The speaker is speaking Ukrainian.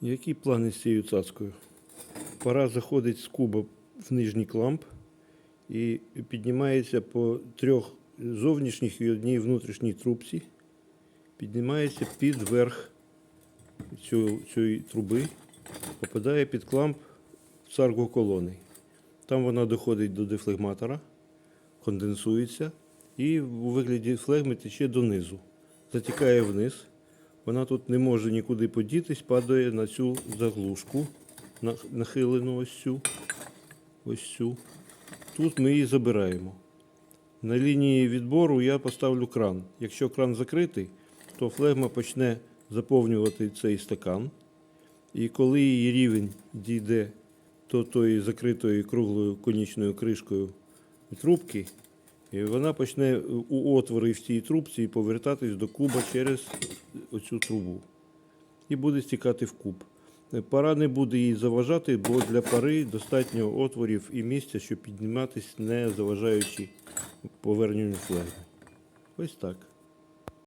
Які плани з цією цацкою? Пора заходить з куба в нижній кламп і піднімається по трьох зовнішніх і одній внутрішній трубці. Піднімається під верх цю- цієї труби, попадає під кламп в царгу колони. Там вона доходить до дефлегматора, конденсується і у вигляді флегми тече донизу. Затікає вниз. Вона тут не може нікуди подітись, падає на цю заглушку, нахилену ось цю. Ось цю. Тут ми її забираємо. На лінії відбору я поставлю кран. Якщо кран закритий, то флегма почне заповнювати цей стакан. І коли її рівень дійде до тої закритої круглою конічною кришкою трубки, вона почне у отвори в цій трубці повертатись до куба через оцю трубу. І буде стікати в куб. Пара не буде їй заважати, бо для пари достатньо отворів і місця, щоб підніматись, не заважаючи поверненню флегми. Ось так.